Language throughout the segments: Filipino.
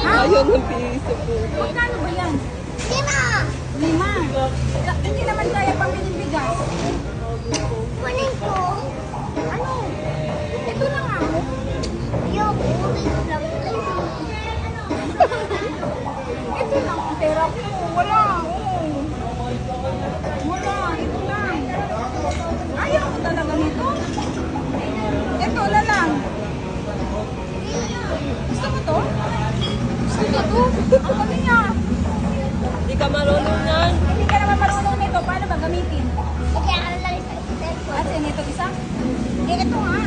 Ayaw ng piso po. Magkano ba yan? Lima! Lima. Hindi naman kaya pambiling bigas. Kunin ko. Ano? Ito na nga. oh. Ayoko. Dito lang. Ito lang ang pera ko. Wala. oh. Wala. Ito lang. Ayaw ko talaga nito. Ito na lang. Gusto mo to? Gusto mo to? Ang galing niya. Hindi ka marunong yan. Hindi ka naman marunong nito. Paano ba gamitin? Kaya ka lang sa cellphone. At nito isa? Eh, ito nga.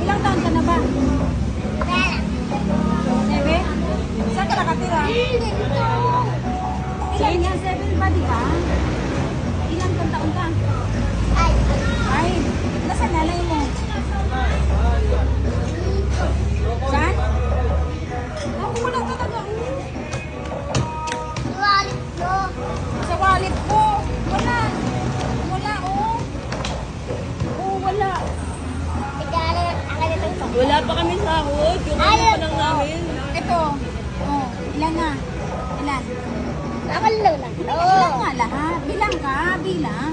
Ilang taon ka na ba? Sebe? Saan ka nakatira? Ilan yan? Seven pa, di ba? Wallet ko. Wala. Wala, oh. Oh, wala. Wala pa kami sahod. Yung ano pa lang namin. Ito. Oh, ilan na? Ilan? Ako lang lang. Ilan nga lahat? Bilang ka, bilang.